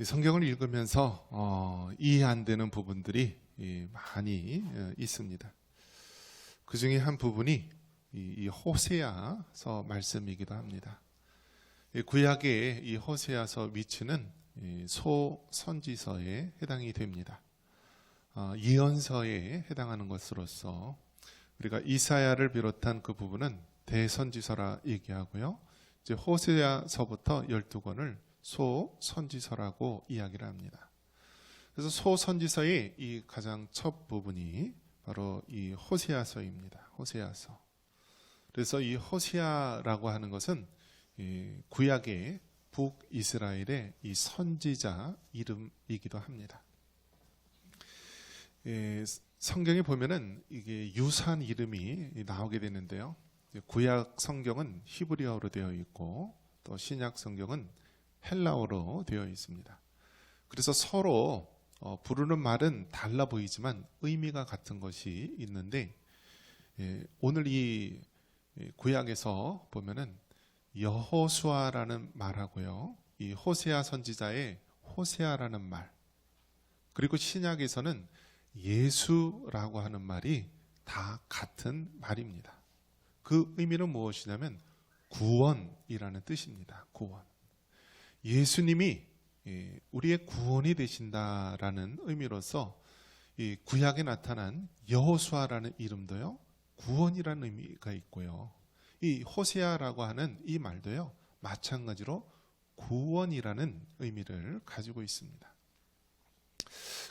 이 성경을 읽으면서 어, 이해 안 되는 부분들이 이, 많이 어, 있습니다. 그 중에 한 부분이 이, 이 호세아서 말씀이기도 합니다. 이 구약의 이 호세아서 위치는 이 소선지서에 해당이 됩니다. 어, 예언서에 해당하는 것으로서 우리가 이사야를 비롯한 그 부분은 대선지서라 얘기하고요. 이제 호세아서부터 12권을 소 선지서라고 이야기를 합니다. 그래서 소 선지서의 이 가장 첫 부분이 바로 이 호세아서입니다. 호세아서. 그래서 이 호세아라고 하는 것은 이 구약의 북이스라엘의 이 선지자 이름이기도 합니다. 예, 성경에 보면은 이게 유사한 이름이 나오게 되는데요. 구약 성경은 히브리어로 되어 있고 또 신약 성경은 헬라어로 되어 있습니다. 그래서 서로 어, 부르는 말은 달라 보이지만 의미가 같은 것이 있는데 예, 오늘 이 예, 구약에서 보면은 여호수아라는 말하고요. 이 호세아 선지자의 호세아라는 말 그리고 신약에서는 예수라고 하는 말이 다 같은 말입니다. 그 의미는 무엇이냐면 구원이라는 뜻입니다. 구원. 예수님이 예, 우리의 구원이 되신다라는 의미로서 이 구약에 나타난 여호수아라는 이름도요 구원이라는 의미가 있고요. 이 호세아라고 하는 이 말도요 마찬가지로 구원이라는 의미를 가지고 있습니다.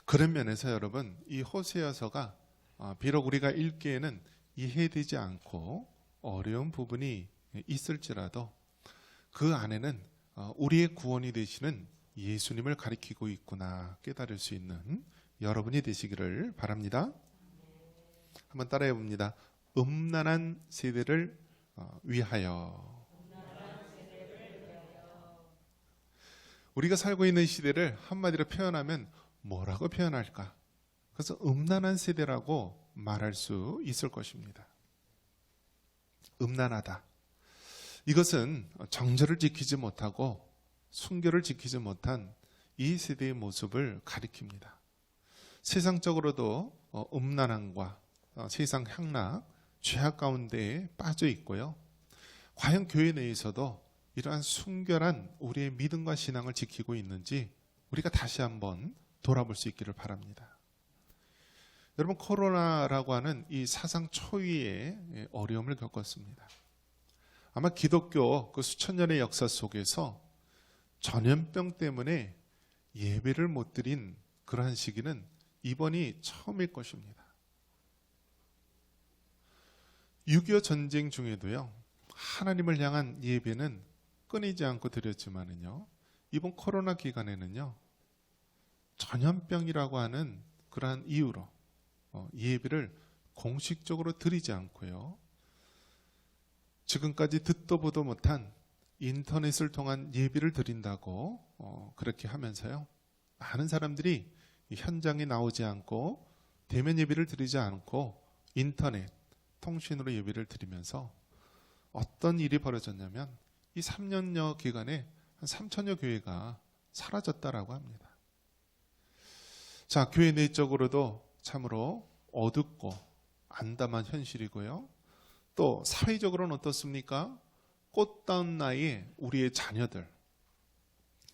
그런 면에서 여러분 이 호세아서가 아, 비록 우리가 읽기에는 이해되지 않고 어려운 부분이 있을지라도 그 안에는 어, 우리의 구원이 되시는 예수님을 가리키고 있구나 깨달을 수 있는 여러분이 되시기를 바랍니다. 한번 따라해 봅니다. 음란한 세대를 어, 위하여. 우리가 살고 있는 시대를 한마디로 표현하면 뭐라고 표현할까? 그래서 음란한 세대라고 말할 수 있을 것입니다. 음란하다. 이것은 정절을 지키지 못하고 순결을 지키지 못한 이 세대의 모습을 가리킵니다. 세상적으로도 어, 음란함과 어, 세상 향락, 죄악 가운데에 빠져 있고요. 과연 교회 내에서도 이러한 순결한 우리의 믿음과 신앙을 지키고 있는지 우리가 다시 한번 돌아볼 수 있기를 바랍니다. 여러분 코로나라고 하는 이 사상 초유의 어려움을 겪었습니다. 아마 기독교 그 수천 년의 역사 속에서 전염병 때문에 예배를 못 드린 그러한 시기는 이번이 처음일 것입니다. 6.25 전쟁 중에도요, 하나님을 향한 예배는 끊이지 않고 드렸지만은요, 이번 코로나 기간에는요, 전염병이라고 하는 그러한 이유로 어, 예배를 공식적으로 드리지 않고요. 지금까지 듣도 보도 못한 인터넷을 통한 예배를 드린다고 어, 그렇게 하면서요. 많은 사람들이 현장에 나오지 않고 대면 예배를 드리지 않고 인터넷 통신으로 예배를 드리면서 어떤 일이 벌어졌냐면 이 3년여 기간에 한 3천여 교회가 사라졌다라고 합니다. 자, 교회 내적으로도 참으로 어둡고 안담한 현실이고요. 또 사회적으로는 어떻습니까? 꽃다운 나이에 우리의 자녀들,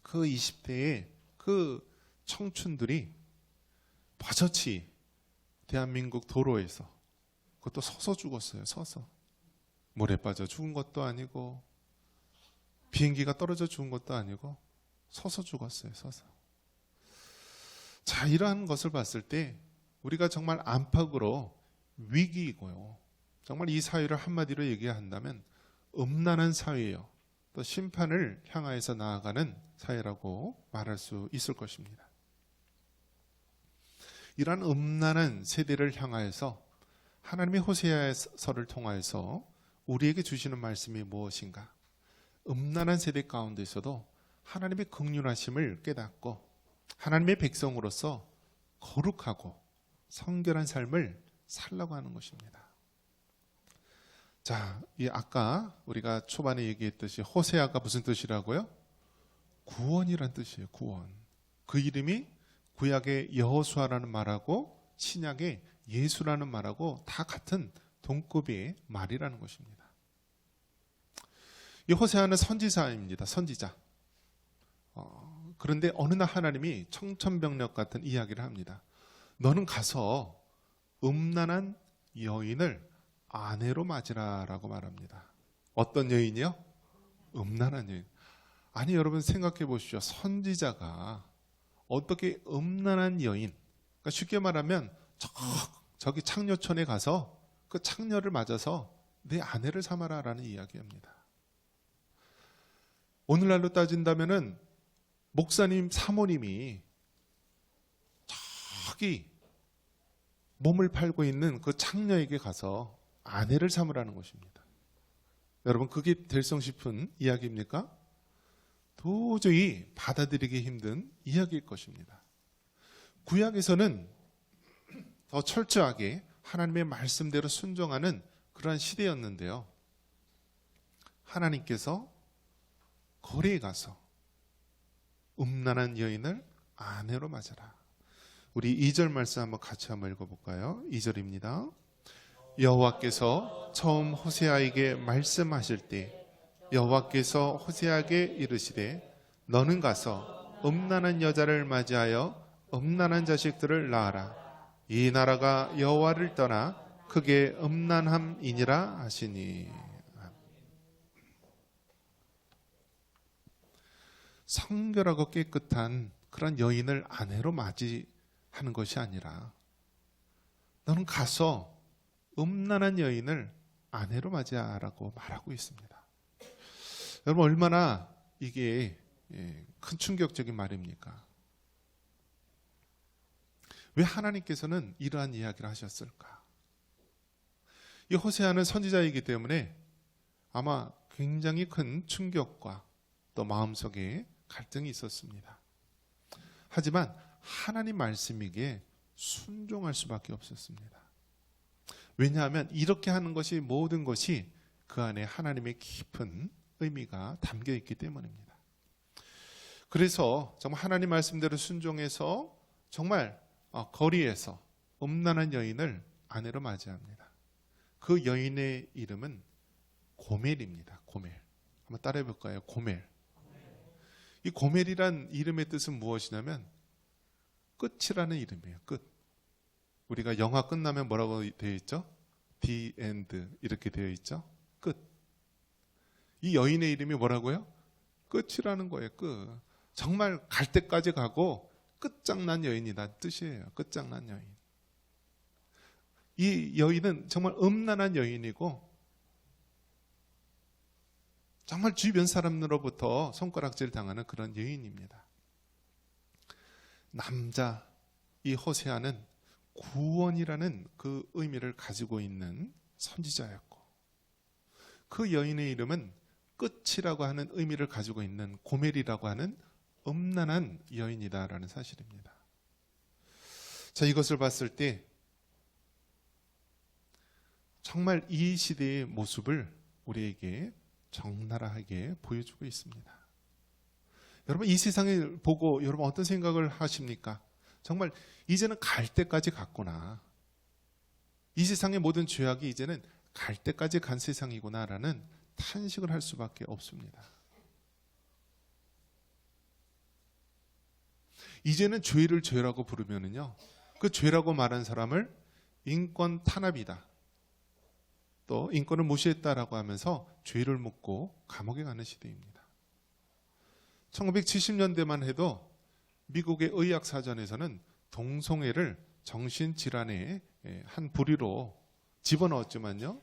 그 20대의 그 청춘들이 버젓이 대한민국 도로에서 그것도 서서 죽었어요. 서서 물에 빠져 죽은 것도 아니고 비행기가 떨어져 죽은 것도 아니고 서서 죽었어요. 서서. 자, 이러한 것을 봤을 때 우리가 정말 안팎으로 위기이고요. 정말 이 사회를 한마디로 얘기한다면 음란한 사회요. 또 심판을 향하여서 나아가는 사회라고 말할 수 있을 것입니다. 이러한 음란한 세대를 향하여서 하나님의 호세아서를 통하여서 우리에게 주시는 말씀이 무엇인가? 음란한 세대 가운데서도 하나님의 극률하심을 깨닫고 하나님의 백성으로서 거룩하고 성결한 삶을 살라고 하는 것입니다. 자, 이 아까 우리가 초반에 얘기했듯이 호세아가 무슨 뜻이라고요? 구원이란 뜻이에요. 구원. 그 이름이 구약의 여호수아라는 말하고 신약의 예수라는 말하고 다 같은 동급의 말이라는 것입니다. 이 호세아는 선지자입니다. 선지자. 어, 그런데 어느 날 하나님이 청천벽력 같은 이야기를 합니다. 너는 가서 음란한 여인을 아내로 맞으라라고 말합니다. 어떤 여인이요? 음란한 여인. 아니 여러분 생각해 보십시오. 선지자가 어떻게 음란한 여인, 그러니까 쉽게 말하면 저, 저기 창녀촌에 가서 그 창녀를 맞아서 내 아내를 삼아라라는 이야기입니다. 오늘날로 따진다면은 목사님 사모님이 저기 몸을 팔고 있는 그 창녀에게 가서 아내를 삼으라는 것입니다. 여러분 그게 될성 싶은 이야기입니까? 도저히 받아들이기 힘든 이야기일 것입니다. 구약에서는 더 철저하게 하나님의 말씀대로 순종하는 그러한 시대였는데요. 하나님께서 거리에 가서 음란한 여인을 아내로 맞아라. 우리 2절 말씀 한번 같이 한번 읽어볼까요? 2절입니다. 여호와께서 처음 호세아에게 말씀하실 때 여호와께서 호세아에게 이르시되 너는 가서 음란한 여자를 맞이하여 음란한 자식들을 낳아라. 이 나라가 여호와를 떠나 크게 음란함이니라 하시니 성결하고 깨끗한 그런 여인을 아내로 맞이하는 것이 아니라 너는 가서 음란한 여인을 아내로 맞이하라고 말하고 있습니다. 여러분 얼마나 이게 예, 큰 충격적인 말입니까? 왜 하나님께서는 이러한 이야기를 하셨을까? 이 호세아는 선지자이기 때문에 아마 굉장히 큰 충격과 또 마음속에 갈등이 있었습니다. 하지만 하나님 말씀이기에 순종할 수밖에 없었습니다. 왜냐하면 이렇게 하는 것이 모든 것이 그 안에 하나님의 깊은 의미가 담겨 있기 때문입니다. 그래서 정말 하나님 말씀대로 순종해서 정말 어, 거리에서 음란한 여인을 아내로 맞이합니다. 그 여인의 이름은 고멜입니다. 고멜. 한번 따라해 볼까요? 고멜. 이 고멜이란 이름의 뜻은 무엇이냐면 끝이라는 이름이에요. 끝. 우리가 영화 끝나면 뭐라고 되어 있죠? The end 이렇게 되어 있죠? 끝. 이 여인의 이름이 뭐라고요? 끝이라는 거예요. 끝. 정말 갈 때까지 가고 끝장난 여인이다 뜻이에요. 끝장난 여인. 이 여인은 정말 음란한 여인이고 정말 주변 사람으로부터 손가락질 당하는 그런 여인입니다. 남자 이 호세아는 구원이라는 그 의미를 가지고 있는 선지자였고 그 여인의 이름은 끝이라고 하는 의미를 가지고 있는 고멜이라고 하는 음란한 여인이다라는 사실입니다. 자, 이것을 봤을 때 정말 이 시대의 모습을 우리에게 적나라하게 보여주고 있습니다. 여러분 이 세상을 보고 여러분 어떤 생각을 하십니까? 정말 이제는 갈 때까지 갔구나. 이 세상의 모든 죄악이 이제는 갈 때까지 간 세상이구나라는 탄식을 할 수밖에 없습니다. 이제는 죄를 죄라고 부르면은요, 그 죄라고 말한 사람을 인권 탄압이다. 또 인권을 무시했다라고 하면서 죄를 묻고 감옥에 가는 시대입니다. 1970년대만 해도 미국의 의학 사전에서는 동성애를 정신질환의 한 부류로 집어넣었지만요.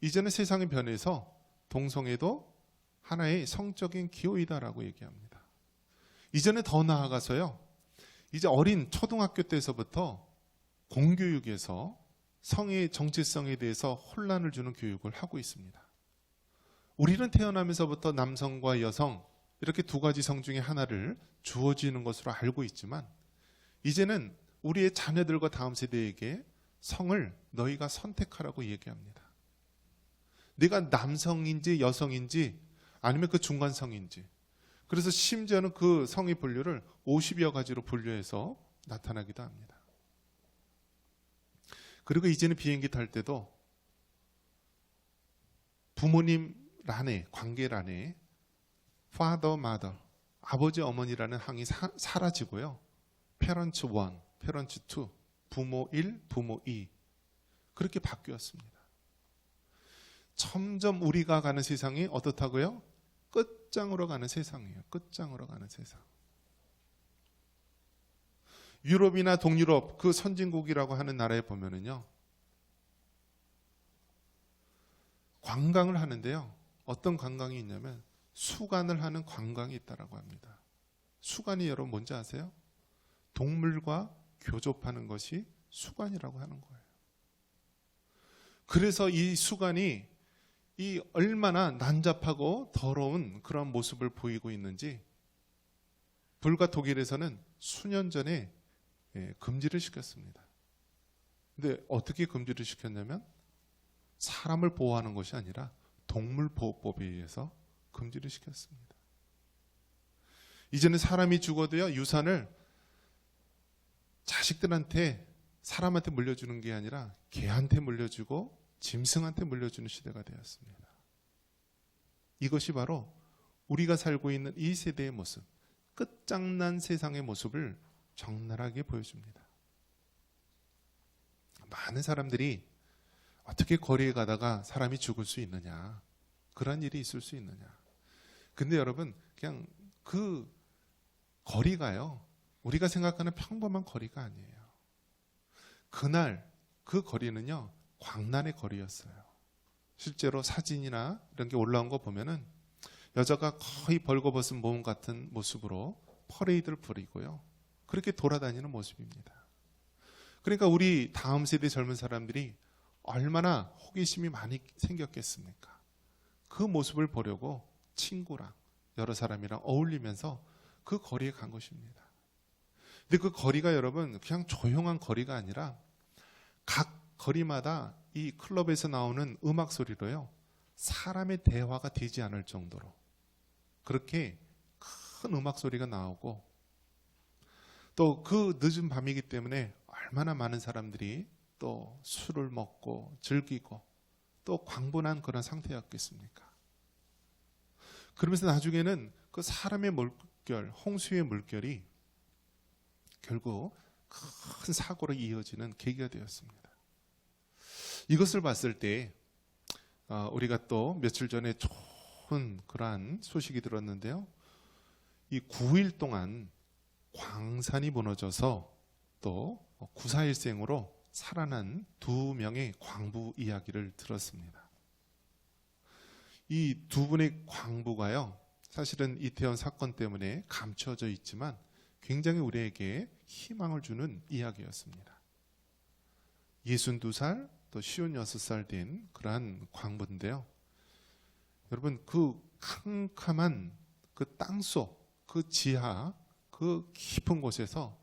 이제는 세상이 변해서 동성애도 하나의 성적인 기호이다라고 얘기합니다. 이제는 더 나아가서요. 이제 어린 초등학교 때서부터 공교육에서 성의 정체성에 대해서 혼란을 주는 교육을 하고 있습니다. 우리는 태어나면서부터 남성과 여성 이렇게 두 가지 성 중에 하나를 주어지는 것으로 알고 있지만 이제는 우리의 자녀들과 다음 세대에게 성을 너희가 선택하라고 얘기합니다. 네가 남성인지 여성인지 아니면 그 중간성인지 그래서 심지어는 그 성의 분류를 50여 가지로 분류해서 나타나기도 합니다. 그리고 이제는 비행기 탈 때도 부모님 란에 관계 란에 father, mother 아버지 어머니라는 항이 사, 사라지고요. parents 1, parents 2 부모 1, 부모 2 그렇게 바뀌었습니다. 점점 우리가 가는 세상이 어떻다고요? 끝장으로 가는 세상이에요. 끝장으로 가는 세상. 유럽이나 동유럽 그 선진국이라고 하는 나라에 보면은요. 관광을 하는데요. 어떤 관광이 있냐면 수간을 하는 관광이 있다라고 합니다. 수간이 여러분 뭔지 아세요? 동물과 교접하는 것이 수간이라고 하는 거예요. 그래서 이 수간이 이 얼마나 난잡하고 더러운 그런 모습을 보이고 있는지 불과 독일에서는 수년 전에 예, 금지를 시켰습니다. 근데 어떻게 금지를 시켰냐면 사람을 보호하는 것이 아니라 동물 보호법에 의해서 금지를 시켰습니다. 이제는 사람이 죽어도요 유산을 자식들한테 사람한테 물려주는 게 아니라 개한테 물려주고 짐승한테 물려주는 시대가 되었습니다. 이것이 바로 우리가 살고 있는 이 세대의 모습, 끝장난 세상의 모습을 적나라하게 보여줍니다. 많은 사람들이 어떻게 거리에 가다가 사람이 죽을 수 있느냐, 그런 일이 있을 수 있느냐. 근데 여러분, 그냥 그 거리가요, 우리가 생각하는 평범한 거리가 아니에요. 그날 그 거리는요, 광란의 거리였어요. 실제로 사진이나 이런 게 올라온 거 보면은 여자가 거의 벌거벗은 몸 같은 모습으로 퍼레이드를 부리고요. 그렇게 돌아다니는 모습입니다. 그러니까 우리 다음 세대 젊은 사람들이 얼마나 호기심이 많이 생겼겠습니까? 그 모습을 보려고 친구랑 여러 사람이랑 어울리면서 그 거리에 간 것입니다. 근데 그 거리가 여러분 그냥 조용한 거리가 아니라 각 거리마다 이 클럽에서 나오는 음악 소리로요. 사람의 대화가 되지 않을 정도로 그렇게 큰 음악 소리가 나오고 또 그 늦은 밤이기 때문에 얼마나 많은 사람들이 또 술을 먹고 즐기고 또 광분한 그런 상태였겠습니까? 그러면서 나중에는 그 사람의 물결, 홍수의 물결이 결국 큰 사고로 이어지는 계기가 되었습니다. 이것을 봤을 때 어, 우리가 또 며칠 전에 좋은 그러한 소식이 들었는데요. 이 9일 동안 광산이 무너져서 또 구사일생으로 살아난 두 명의 광부 이야기를 들었습니다. 이 두 분의 광부가요, 사실은 이태원 사건 때문에 감춰져 있지만 굉장히 우리에게 희망을 주는 이야기였습니다. 62살 또 56살 된 그러한 광부인데요. 여러분 그 캄캄한 그 땅속 그 지하 그 깊은 곳에서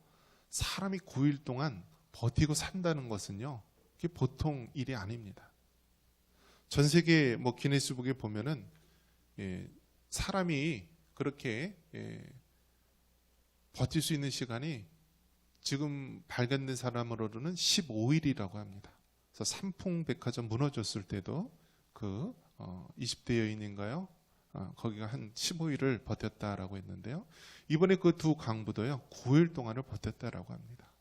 사람이 9일 동안 버티고 산다는 것은요. 그게 보통 일이 아닙니다. 전 세계 뭐 기네스북에 보면은 예, 사람이 그렇게 예, 버틸 수 있는 시간이 지금 발견된 사람으로는 15일이라고 합니다. 그래서 삼풍백화점 무너졌을 때도 그 어, 20대 여인인가요? 어, 거기가 한 15일을 버텼다라고 했는데요. 이번에 그 두 강부도요 9일 동안을 버텼다라고 합니다.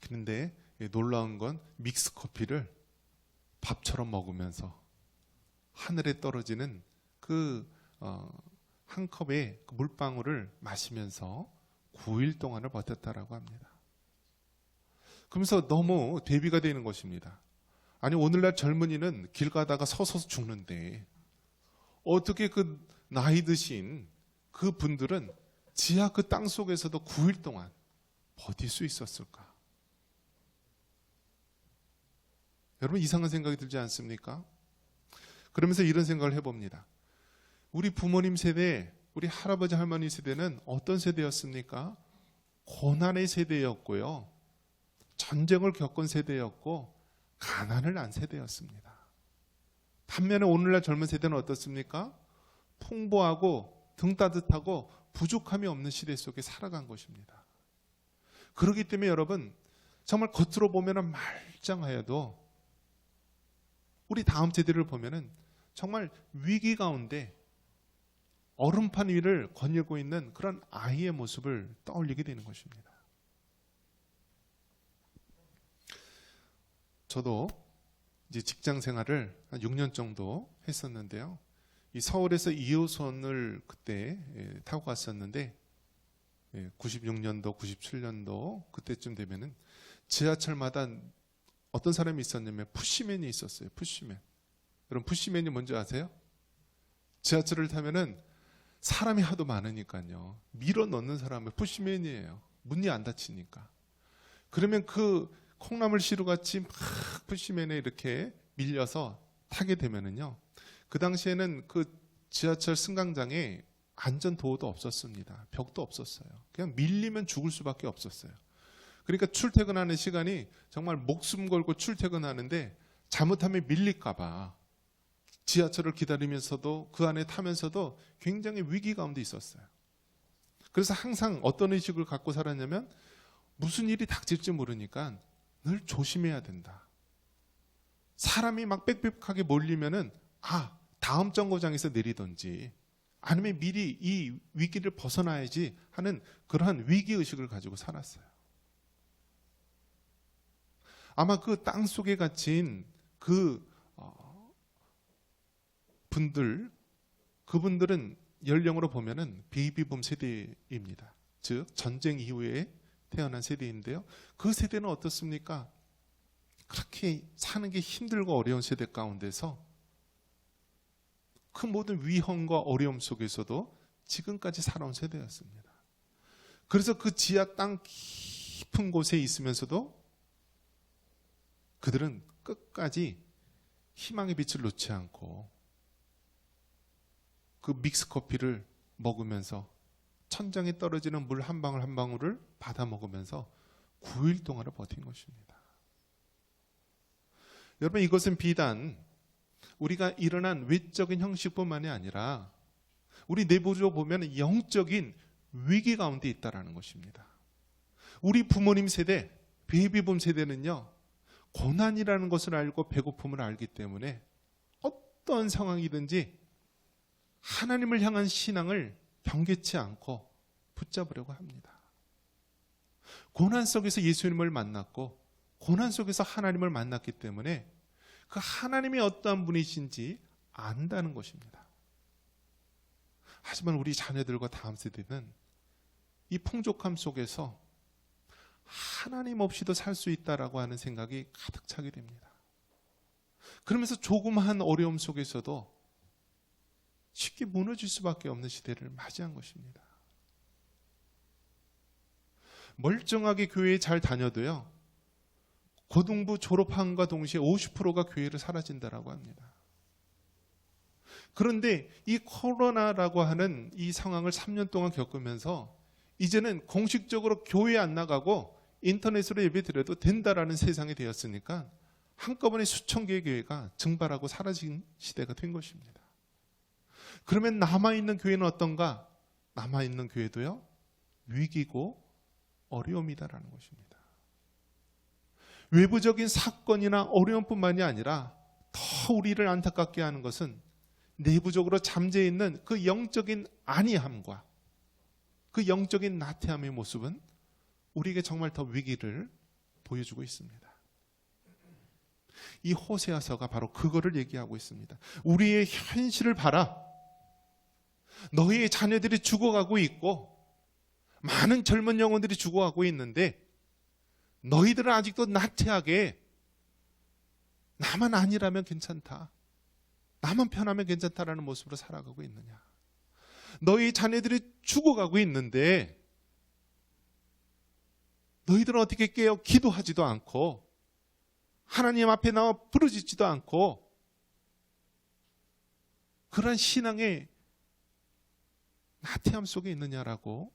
그런데 놀라운 건 믹스 커피를 밥처럼 먹으면서 하늘에 떨어지는 그 어, 한 컵의 그 물방울을 마시면서 9일 동안을 버텼다라고 합니다. 그러면서 너무 대비가 되는 것입니다. 아니 오늘날 젊은이는 길 가다가 서서 죽는데 어떻게 그 나이 드신 그 분들은 지하 그 땅 속에서도 9일 동안 버틸 수 있었을까? 여러분 이상한 생각이 들지 않습니까? 그러면서 이런 생각을 해봅니다. 우리 부모님 세대, 우리 할아버지 할머니 세대는 어떤 세대였습니까? 고난의 세대였고요. 전쟁을 겪은 세대였고 가난을 난 세대였습니다. 반면에 오늘날 젊은 세대는 어떻습니까? 풍부하고 등 따뜻하고 부족함이 없는 시대 속에 살아간 것입니다. 그렇기 때문에 여러분 정말 겉으로 보면은 말짱하여도 우리 다음 세대를 보면은 정말 위기 가운데 얼음판 위를 거닐고 있는 그런 아이의 모습을 떠올리게 되는 것입니다. 저도 이제 직장 생활을 한 6년 정도 했었는데요. 이 서울에서 2호선을 그때 예, 타고 갔었는데 예, 96년도, 97년도 그때쯤 되면은 지하철마다 어떤 사람이 있었냐면 푸시맨이 있었어요. 푸시맨. 여러분 푸시맨이 뭔지 아세요? 지하철을 타면은 사람이 하도 많으니까요. 밀어 넣는 사람은 푸시맨이에요. 문이 안 닫히니까. 그러면 그 콩나물 시루 같이 막 푸시맨에 이렇게 밀려서 타게 되면은요. 그 당시에는 그 지하철 승강장에 안전 도어도 없었습니다. 벽도 없었어요. 그냥 밀리면 죽을 수밖에 없었어요. 그러니까 출퇴근하는 시간이 정말 목숨 걸고 출퇴근하는데 잘못하면 밀릴까봐 지하철을 기다리면서도 그 안에 타면서도 굉장히 위기 가운데 있었어요. 그래서 항상 어떤 의식을 갖고 살았냐면 무슨 일이 닥칠지 모르니까 늘 조심해야 된다. 사람이 막 빽빽하게 몰리면은 아 다음 정거장에서 내리던지 아니면 미리 이 위기를 벗어나야지 하는 그러한 위기 의식을 가지고 살았어요. 아마 그 땅 속에 갇힌 그 어, 분들 그분들은 연령으로 보면은 베이비붐 세대입니다. 즉 전쟁 이후에 태어난 세대인데요. 그 세대는 어떻습니까? 그렇게 사는 게 힘들고 어려운 세대 가운데서 그 모든 위험과 어려움 속에서도 지금까지 살아온 세대였습니다. 그래서 그 지하 땅 깊은 곳에 있으면서도 그들은 끝까지 희망의 빛을 놓지 않고 그 믹스 커피를 먹으면서 천장에 떨어지는 물 한 방울 한 방울을 받아 먹으면서 9일 동안을 버틴 것입니다. 여러분 이것은 비단 우리가 일어난 외적인 형식뿐만이 아니라 우리 내부적으로 보면 영적인 위기 가운데 있다라는 것입니다. 우리 부모님 세대, 베이비붐 세대는요. 고난이라는 것을 알고 배고픔을 알기 때문에 어떤 상황이든지 하나님을 향한 신앙을 경계치 않고 붙잡으려고 합니다. 고난 속에서 예수님을 만났고 고난 속에서 하나님을 만났기 때문에 그 하나님이 어떠한 분이신지 안다는 것입니다. 하지만 우리 자녀들과 다음 세대는 이 풍족함 속에서 하나님 없이도 살 수 있다라고 하는 생각이 가득 차게 됩니다. 그러면서 조그마한 어려움 속에서도 쉽게 무너질 수밖에 없는 시대를 맞이한 것입니다. 멀쩡하게 교회에 잘 다녀도요. 고등부 졸업함과 동시에 50%가 교회를 사라진다라고 합니다. 그런데 이 코로나라고 하는 이 상황을 3년 동안 겪으면서 이제는 공식적으로 교회 안 나가고 인터넷으로 예배 드려도 된다라는 세상이 되었으니까 한꺼번에 수천 개의 교회가 증발하고 사라진 시대가 된 것입니다. 그러면 남아있는 교회는 어떤가? 남아있는 교회도요, 위기고 어려움이다라는 것입니다. 외부적인 사건이나 어려움뿐만이 아니라 더 우리를 안타깝게 하는 것은 내부적으로 잠재 있는 그 영적인 안이함과 그 영적인 나태함의 모습은 우리에게 정말 더 위기를 보여주고 있습니다. 이 호세아서가 바로 그거를 얘기하고 있습니다. 우리의 현실을 봐라. 너희의 자녀들이 죽어가고 있고 많은 젊은 영혼들이 죽어가고 있는데 너희들은 아직도 나태하게 나만 아니라면 괜찮다. 나만 편하면 괜찮다라는 모습으로 살아가고 있느냐. 너희 자녀들이 죽어가고 있는데 너희들은 어떻게 깨어 기도하지도 않고 하나님 앞에 나와 부르짖지도 않고 그런 신앙의 나태함 속에 있느냐라고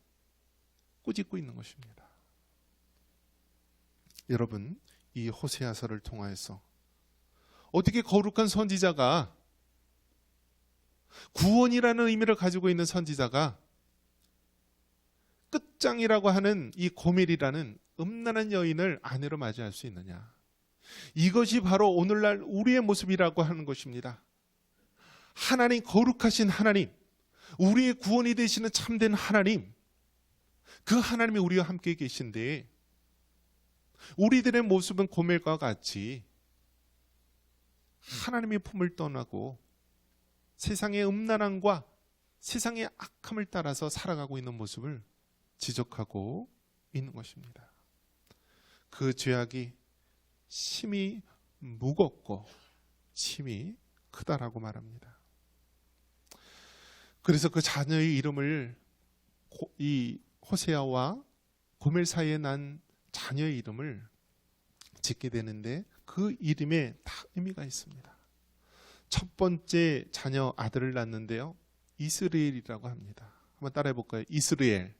꾸짖고 있는 것입니다. 여러분, 이 호세아서를 통하여서 어떻게 거룩한 선지자가 구원이라는 의미를 가지고 있는 선지자가 끝장이라고 하는 이 고멜이라는 음란한 여인을 아내로 맞이할 수 있느냐? 이것이 바로 오늘날 우리의 모습이라고 하는 것입니다. 하나님 거룩하신 하나님, 우리의 구원이 되시는 참된 하나님, 그 하나님이 우리와 함께 계신데 우리들의 모습은 고멜과 같이 하나님의 품을 떠나고 세상의 음란함과 세상의 악함을 따라서 살아가고 있는 모습을 지적하고 있는 것입니다. 그 죄악이 심히 무겁고 심히 크다라고 말합니다. 그래서 그 자녀의 이름을 고- 이 호세아와 고멜 사이에 난 자녀의 이름을 짓게 되는데 그 이름에 다 의미가 있습니다. 첫 번째 자녀 아들을 낳는데요. 이스라엘이라고 합니다. 한번 따라해 볼까요? 이스라엘.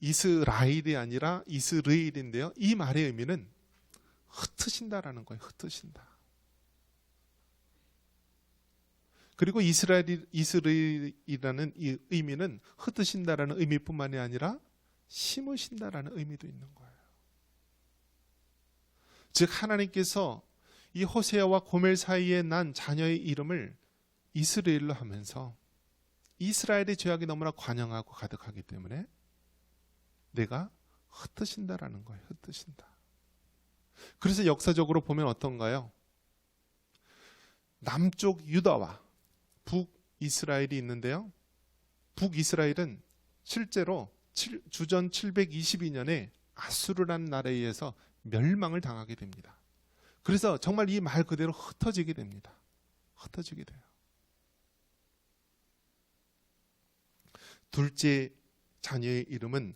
이스라엘이 아니라 이스라엘인데요. 이 말의 의미는 흩으신다라는 거예요. 흩으신다. 그리고 이스라엘 이스라엘이라는 이 의미는 흩으신다라는 의미뿐만이 아니라 심으신다라는 의미도 있는 거예요. 즉 하나님께서 이 호세아와 고멜 사이에 난 자녀의 이름을 이스라엘로 하면서 이스라엘의 죄악이 너무나 관영하고 가득하기 때문에 내가 흩으신다라는 거예요. 흩으신다. 그래서 역사적으로 보면 어떤가요? 남쪽 유다와 북 이스라엘이 있는데요. 북 이스라엘은 실제로 칠- 주전 722년에 아수르라는 나라에 의해서 멸망을 당하게 됩니다. 그래서 정말 이 말 그대로 흩어지게 됩니다. 흩어지게 돼요. 둘째 자녀의 이름은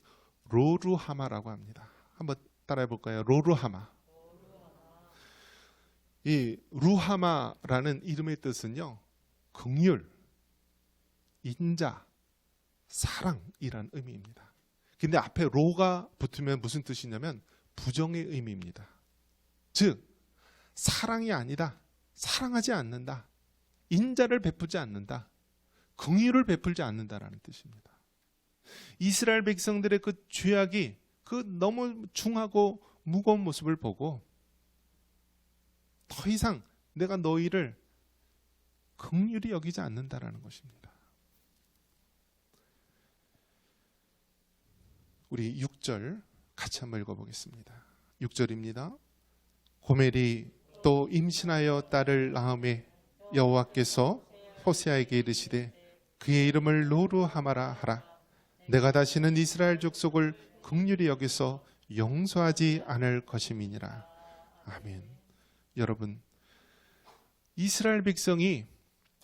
로루하마라고 합니다. 한번 따라해 볼까요? 로루하마. 이 루하마라는 이름의 뜻은요. 긍휼, 인자, 사랑이란 의미입니다. 근데 앞에 로가 붙으면 무슨 뜻이냐면 부정의 의미입니다. 즉 사랑이 아니라 사랑하지 않는다. 인자를 베푸지 않는다. 긍휼을 베풀지 않는다라는 뜻입니다. 이스라엘 백성들의 그 죄악이 그 너무 중하고 무거운 모습을 보고 더 이상 내가 너희를 긍휼히 여기지 않는다라는 것입니다. 우리 6절 같이 한번 읽어보겠습니다. 6절입니다. 고멜이 또 임신하여 딸을 낳음에 여호와께서 호세아에게 이르시되 그의 이름을 노루하마라 하라. 내가 다시는 이스라엘 족속을 극률히 여기서 용서하지 않을 것임이니라. 아멘. 여러분, 이스라엘 백성이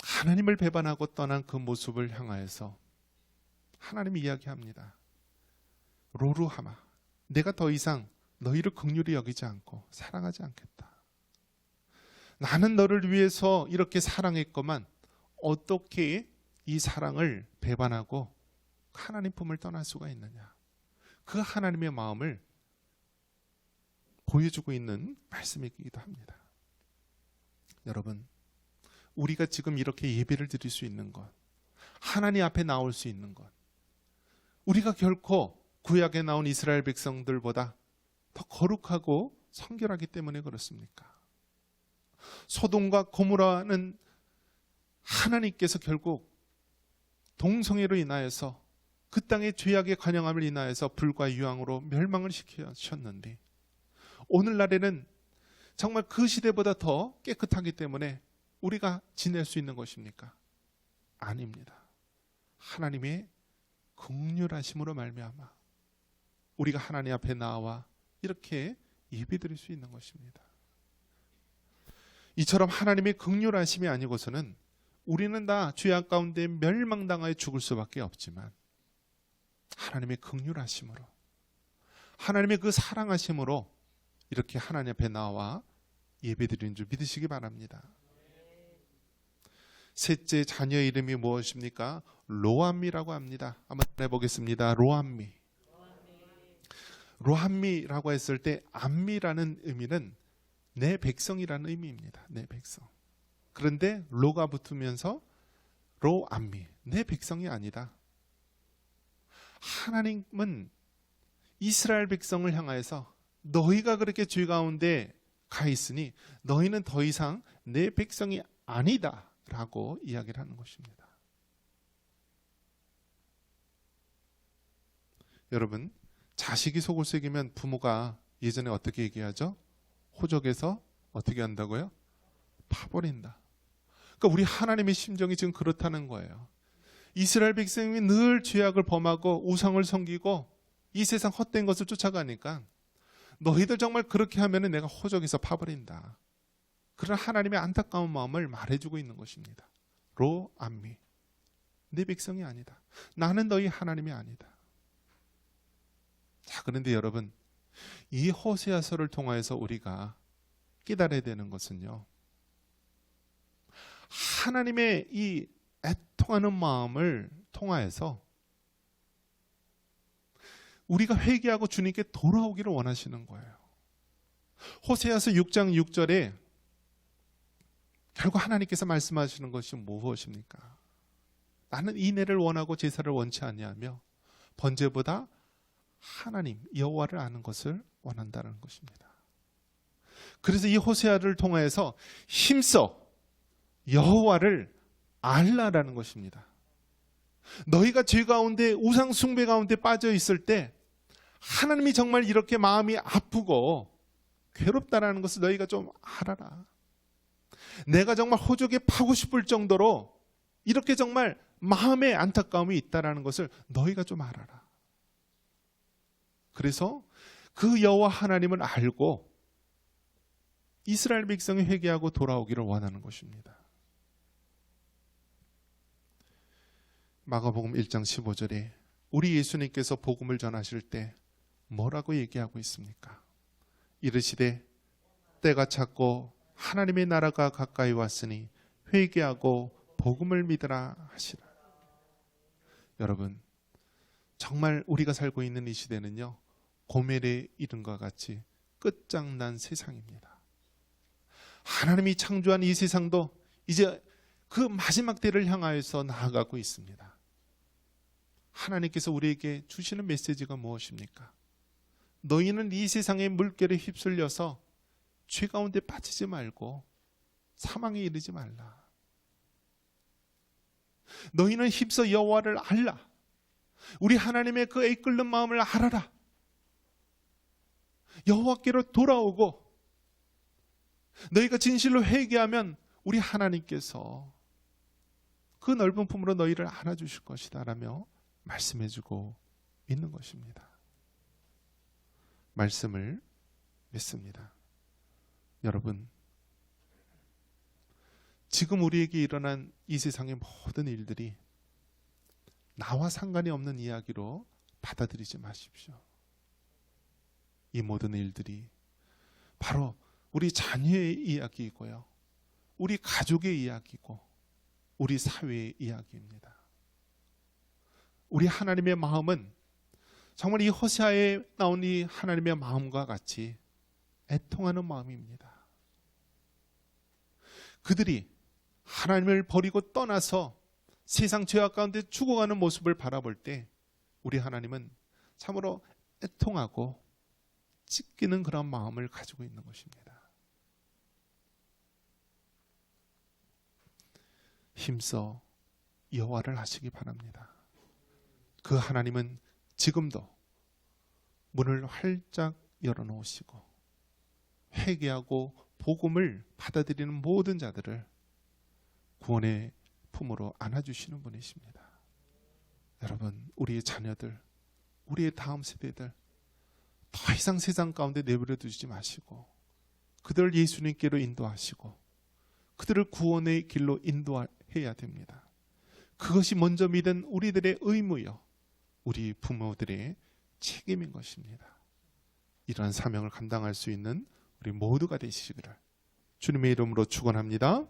하나님을 배반하고 떠난 그 모습을 향하여서 하나님이 이야기합니다. 로루하마, 내가 더 이상 너희를 극률히 여기지 않고 사랑하지 않겠다. 나는 너를 위해서 이렇게 사랑했건만 어떻게 이 사랑을 배반하고 하나님 품을 떠날 수가 있느냐? 그 하나님의 마음을 보여주고 있는 말씀이기도 합니다. 여러분, 우리가 지금 이렇게 예배를 드릴 수 있는 것, 하나님 앞에 나올 수 있는 것, 우리가 결코 구약에 나온 이스라엘 백성들보다 더 거룩하고 성결하기 때문에 그렇습니까? 소돔과 고모라는 하나님께서 결국 동성애로 인하여서 그 땅의 죄악의 관영함을 인하여서 불과 유황으로 멸망을 시키셨는데 오늘날에는 정말 그 시대보다 더 깨끗하기 때문에 우리가 지낼 수 있는 것입니까? 아닙니다. 하나님의 극률하심으로 말미암아 우리가 하나님 앞에 나와 이렇게 예배드릴 수 있는 것입니다. 이처럼 하나님의 극률하심이 아니고서는 우리는 다 죄악 가운데 멸망당하여 죽을 수밖에 없지만 하나님의 극률하심으로 하나님의 그 사랑하심으로 이렇게 하나님 앞에 나와 예배드리는 줄 믿으시기 바랍니다. 셋째 자녀 이름이 무엇입니까? 로암미라고 합니다. 한번 해보겠습니다. 로암미. 로함미라고 했을 때 암미라는 의미는 내 백성이라는 의미입니다. 내 백성. 그런데 로가 붙으면서 로 안미 내 백성이 아니다. 하나님은 이스라엘 백성을 향하여서 너희가 그렇게 죄 가운데 가 있으니 너희는 더 이상 내 백성이 아니다라고 이야기를 하는 것입니다. 여러분, 자식이 속을 새기면 부모가 예전에 어떻게 얘기하죠? 호적에서 어떻게 한다고요? 파버린다. 그러니까 우리 하나님의 심정이 지금 그렇다는 거예요. 이스라엘 백성이 늘 죄악을 범하고 우상을 섬기고 이 세상 헛된 것을 쫓아가니까 너희들 정말 그렇게 하면은 내가 호적에서 파버린다. 그런 하나님의 안타까운 마음을 말해주고 있는 것입니다. 로 안미. 내 백성이 아니다. 나는 너희 하나님이 아니다. 자, 그런데 여러분, 이 호세아서를 통하여서 우리가 깨달아야 되는 것은요. 하나님의 이 애통하는 마음을 통하여서 우리가 회개하고 주님께 돌아오기를 원하시는 거예요. 호세아서 6장 6절에 결국 하나님께서 말씀하시는 것이 무엇입니까? 나는 인애를 원하고 제사를 원치 아니하며 번제보다 하나님 여호와를 아는 것을 원한다는 것입니다. 그래서 이 호세아를 통해서 힘써 여호와를 알라라는 것입니다. 너희가 죄 가운데 우상 숭배 가운데 빠져 있을 때 하나님이 정말 이렇게 마음이 아프고 괴롭다라는 것을 너희가 좀 알아라. 내가 정말 호적에 파고 싶을 정도로 이렇게 정말 마음에 안타까움이 있다라는 것을 너희가 좀 알아라. 그래서 그 여호와 하나님을 알고 이스라엘 백성이 회개하고 돌아오기를 원하는 것입니다. 마가복음 1장 15절에 우리 예수님께서 복음을 전하실 때 뭐라고 얘기하고 있습니까? 이르시되 때가 찼고 하나님의 나라가 가까이 왔으니 회개하고 복음을 믿으라 하시라. 여러분, 정말 우리가 살고 있는 이 시대는요, 고멜의 이름과 같이 끝장난 세상입니다. 하나님이 창조한 이 세상도 이제 그 마지막 때를 향하여서 나아가고 있습니다. 하나님께서 우리에게 주시는 메시지가 무엇입니까? 너희는 이 세상의 물결에 휩쓸려서 죄 가운데 빠지지 말고 사망에 이르지 말라. 너희는 힘써 여호와를 알라. 우리 하나님의 그 이끌는 마음을 알아라. 여호와께로 돌아오고 너희가 진실로 회개하면 우리 하나님께서 그 넓은 품으로 너희를 안아주실 것이다라며 말씀해주고 있는 것입니다. 말씀을 믿습니다. 여러분, 지금 우리에게 일어난 이 세상의 모든 일들이 나와 상관이 없는 이야기로 받아들이지 마십시오. 이 모든 일들이 바로 우리 자녀의 이야기이고요. 우리 가족의 이야기고 우리 사회의 이야기입니다. 우리 하나님의 마음은 정말 이 허세아에 나온 이 하나님의 마음과 같이 애통하는 마음입니다. 그들이 하나님을 버리고 떠나서 세상 죄악 가운데 죽어가는 모습을 바라볼 때 우리 하나님은 참으로 애통하고 찢기는 그런 마음을 가지고 있는 것입니다. 힘써 여호와를 하시기 바랍니다. 그 하나님은 지금도 문을 활짝 열어놓으시고 회개하고 복음을 받아들이는 모든 자들을 구원의 품으로 안아주시는 분이십니다. 여러분, 우리의 자녀들, 우리의 다음 세대들 더 이상 세상 가운데 내버려 두지 마시고 그들을 예수님께로 인도하시고 그들을 구원의 길로 인도해야 됩니다. 그것이 먼저 믿은 우리들의 의무요. 우리 부모들의 책임인 것입니다. 이러한 사명을 감당할 수 있는 우리 모두가 되시기를 주님의 이름으로 축원합니다.